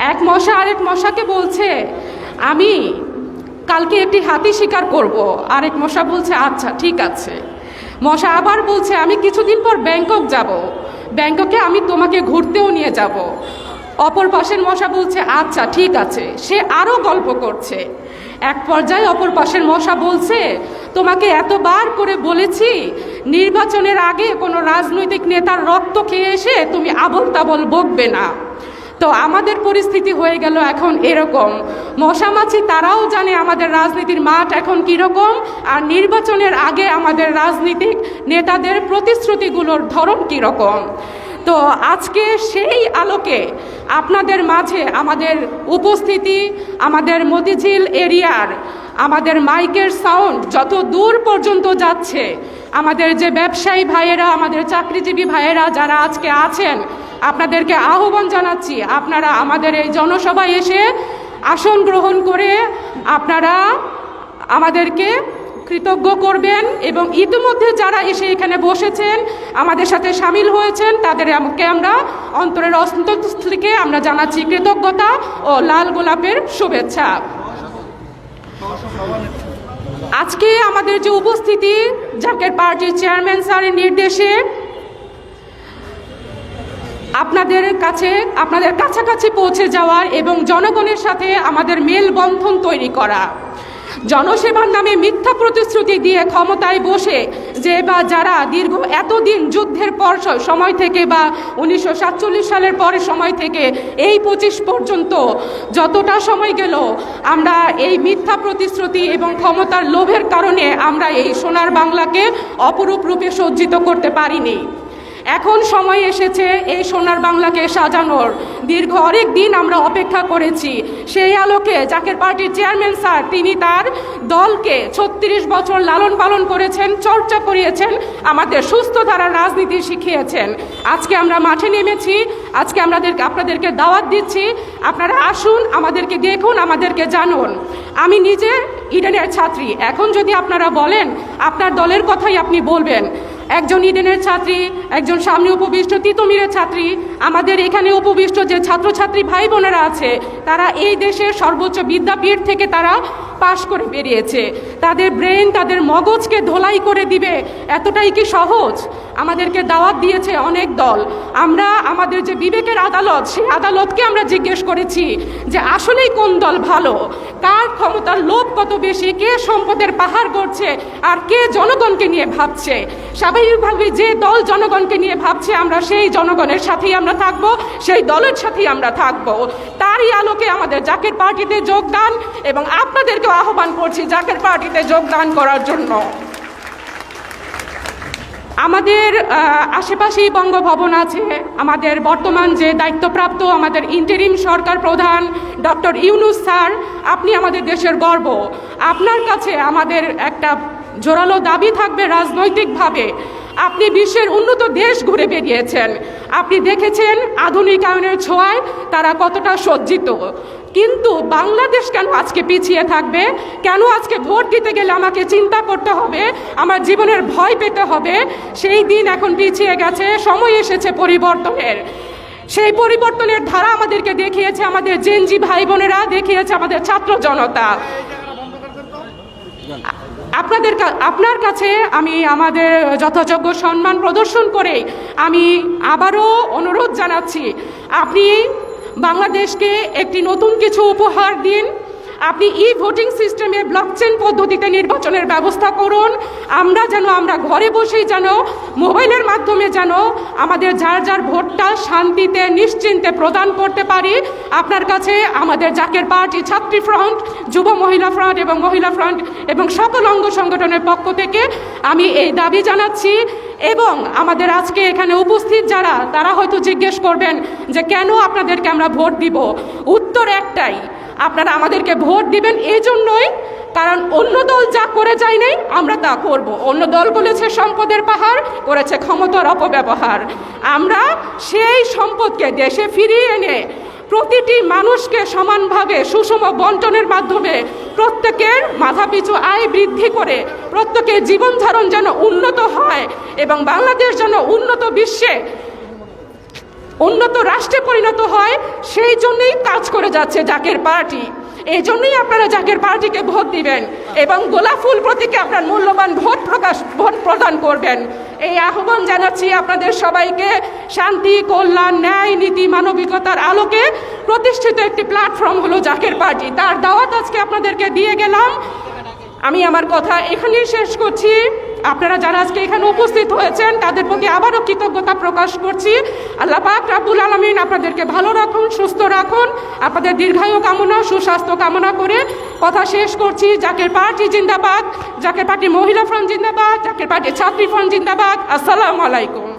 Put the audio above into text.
এক মশা আরেক মশাকে বলছে, আমি কালকে একটি হাতি শিকার করব। আরেক মশা বলছে আচ্ছা ঠিক আছে। মশা আবার বলছে, আমি কিছুদিন পর ব্যাংকক যাব। ব্যাংককে আমি তোমাকে ঘুরতেও নিয়ে যাব। অপর পাশের মশা বলছে আচ্ছা ঠিক আছে। সে আরও গল্প করছে। এক পর্যায়ে অপর পাশের মশা বলছে, তোমাকে এতবার করে বলেছি, নির্বাচনের আগে কোনো রাজনৈতিক নেতার রক্ত খেয়ে এসে তুমি আবল তাবল বকবে না। তো আমাদের পরিস্থিতি হয়ে গেল এখন এরকম। মশামাছি তারাও জানে আমাদের রাজনীতির মাঠ এখন কীরকম, আর নির্বাচনের আগে আমাদের রাজনীতিক নেতাদের প্রতিশ্রুতিগুলোর ধরন কীরকম। তো আজকে সেই আলোকে আপনাদের মাঝে আমাদের উপস্থিতি, আমাদের মতিঝিল এরিয়ার, আমাদের মাইকের সাউন্ড যত দূর পর্যন্ত যাচ্ছে, আমাদের যে ব্যবসায়ী ভাইয়েরা, আমাদের চাকরিজীবী ভাইয়েরা যারা আজকে আছেন আপনাদেরকে আহ্বান জানাচ্ছি, আপনারা আমাদের এই জনসভায় এসে আসন গ্রহণ করে আপনারা আমাদেরকে কৃতজ্ঞ করবেন এবং ইতিমধ্যে যারা এসে এখানে বসেছেন, আমাদের সাথে সামিল হয়েছেন তাদের আমাকে আমরা অন্তরের অন্তর থেকে আমরা জানাচ্ছি কৃতজ্ঞতা ও লাল গোলাপের শুভেচ্ছা। আজকে আমাদের যে উপস্থিতি, জাকের পার্টির চেয়ারম্যান স্যারের নির্দেশে আপনাদের কাছে, আপনাদের কাছাকাছি পৌঁছে যাওয়ার এবং জনগণের সাথে আমাদের মেলবন্ধন তৈরি করা। জনসেবার নামে মিথ্যা প্রতিশ্রুতি দিয়ে ক্ষমতায় বসে যে বা যারা দীর্ঘ এতদিন যুদ্ধের পর সময় থেকে বা উনিশশো সাতচল্লিশ সালের পরে সময় থেকে এই পঁচিশ পর্যন্ত যতটা সময় গেল, আমরা এই মিথ্যা প্রতিশ্রুতি এবং ক্ষমতার লোভের কারণে আমরা এই সোনার বাংলাকে অপরূপ রূপে সজ্জিত করতে পারিনি। এখন সময় এসেছে এই সোনার বাংলাকে সাজানোর। দীর্ঘ অনেক দিন আমরা অপেক্ষা করেছি। সেই আলোকে জাকের পার্টির চেয়ারম্যান স্যার, তিনি তার দলকে ছত্রিশ বছর লালন পালন করেছেন, চর্চা করিয়েছেন, আমাদের সুস্থ ধারার রাজনীতি শিখিয়েছেন। আজকে আমরা মাঠে নেমেছি, আজকে আমাদের আপনাদেরকে দাওয়াত দিচ্ছি। আপনারা আসুন, আমাদেরকে দেখুন, আমাদেরকে জানুন। আমি নিজে ইডেনের ছাত্রী। এখন যদি আপনারা বলেন, আপনার দলের কথাই আপনি বলবেন। একজন ইডেনের ছাত্রী, একজন সামনে উপবিষ্ট তিতমিরের ছাত্রী, আমাদের এখানে উপবিষ্ট যে ছাত্রছাত্রী ভাই বোনেরা আছে, তারা এই দেশের সর্বোচ্চ বিদ্যাপীঠ থেকে তারা পাশ করে বেরিয়েছে। তাদের ব্রেন, তাদের মগজকে ধোলাই করে দিবে, এতটাই কি সহজ? আমাদেরকে দাওয়াত দিয়েছে অনেক দল। আমরা, আমাদের যে বিবেকের আদালত, সেই আদালতকে আমরা জিজ্ঞেস করেছি যে আসলেই কোন দল ভালো? কার ক্ষমতার লোভ কত বেশি? কে সম্পদের পাহাড় করছে আর কে জনগণকে নিয়ে ভাবছে? স্বাভাবিকভাবে যে দল জনগণকে নিয়ে ভাবছে আমরা, সেই জনগণের সাথেই আমরা থাকব, সেই দলের সাথেই আমরা থাকব। তারই আলোকে আমাদের জাকের পার্টিতে যোগদান এবং আপনাদেরকে আহ্বান করছি জাকের পার্টিতে যোগদান করার জন্য। আমাদের আশেপাশেই বঙ্গভবন আছে। আমাদের বর্তমান যে দায়িত্বপ্রাপ্ত আমাদের ইন্টারিম সরকার প্রধান ডক্টর ইউনুস স্যার, আপনি আমাদের দেশের গর্ব। আপনার কাছে আমাদের একটা জোরালো দাবি থাকবে রাজনৈতিকভাবে। আপনি বিশ্বের উন্নত দেশ ঘুরে বেরিয়েছেন আপনি দেখেছেন আধুনিকায়নের ছোঁয়ায় তারা কতটা সজ্জিত। কিন্তু বাংলাদেশ কেন আজকে পিছিয়ে থাকবে? কেন আজকে ভোট দিতে গেলে আমাকে চিন্তা করতে হবে? আমার জীবনের ভয় পেতে হবে? সেই দিন এখন পিছিয়ে গেছে, সময় এসেছে পরিবর্তনের। সেই পরিবর্তনের ধারা আমাদেরকে দেখিয়েছে আমাদের জেনজি ভাই বোনেরা, দেখিয়েছে আমাদের ছাত্র জনতা। আপনাদের আপনার কাছে আমি আমাদের যথাযোগ্য সম্মান প্রদর্শন করে আমি আবারও অনুরোধ জানাচ্ছি। আপনি বাংলাদেশকে একটি নতুন কিছু উপহার দিন। আপনি ই ভোটিং সিস্টেমে ব্লকচেন পদ্ধতিতে নির্বাচনের ব্যবস্থা করুন। আমরা যেন, আমরা ঘরে বসেই যেন, মোবাইলের মাধ্যমে যেন আমাদের যার যার ভোটটা শান্তিতে, নিশ্চিন্তে প্রদান করতে পারি। আপনার কাছে আমাদের জাকের পার্টি, ছাত্রী ফ্রন্ট, যুব মহিলা ফ্রন্ট এবং মহিলা ফ্রন্ট এবং সকল অঙ্গ সংগঠনের পক্ষ থেকে আমি এই দাবি জানাচ্ছি এবং আমাদের আজকে এখানে উপস্থিত যারা, তারা হয়তো জিজ্ঞেস করবেন যে কেন আপনাদেরকে আমরা ভোট দিব? উত্তর একটাই আপনারা আমাদেরকে ভোট দিবেন এই জন্যই কারণ অন্য দল যা করে যায় নাই, আমরা তা করব। অন্য দল বলেছে সম্পদের পাহাড়, করেছে ক্ষমতার অপব্যবহার। আমরা সেই সম্পদকে দেশে ফিরিয়ে এনে প্রতিটি মানুষকে সমানভাবে সুষম বন্টনের মাধ্যমে প্রত্যেকের মাথাপিছু আয় বৃদ্ধি করে, প্রত্যেকের জীবনধারণ যেন উন্নত হয় এবং বাংলাদেশ যেন উন্নত বিশ্বে উন্নত রাষ্ট্রে পরিণত হয়, সেই জন্যই কাজ করে যাচ্ছে জাকের পার্টি। এই জন্যই আপনারা জাকের পার্টিকে ভোট দিবেন এবং গোলাপ ফুল প্রতীকে আপনার মূল্যবান ভোট প্রকাশ, ভোট প্রদান করবেন। এই আহ্বান জানাচ্ছি আপনাদের সবাইকে। শান্তি, কল্যাণ, ন্যায়, নীতি, মানবিকতার আলোকে প্রতিষ্ঠিত একটি প্ল্যাটফর্ম হলো জাকের পার্টি। তার দাওয়াত আজকে আপনাদেরকে দিয়ে গেলাম। আমি আমার কথা এখানেই শেষ করছি। আপনারা যারা আজকে এখানে উপস্থিত হয়েছেন, তাদের প্রতি আবারও কৃতজ্ঞতা প্রকাশ করছি। আল্লাহ পাক রাবুল আলমিন আপনাদেরকে ভালো রাখুন, সুস্থ রাখুন। আপনাদের দীর্ঘায়ু কামনা, সুস্বাস্থ্য কামনা করে কথা শেষ করছি। জাকের পার্টি জিন্দাবাদ, জাকের পার্টি মহিলা ফ্রন্ট জিন্দাবাদ, জাকের পার্টি ছাত্রী ফ্রন্ট জিন্দাবাদ। আসসালামু আলাইকুম।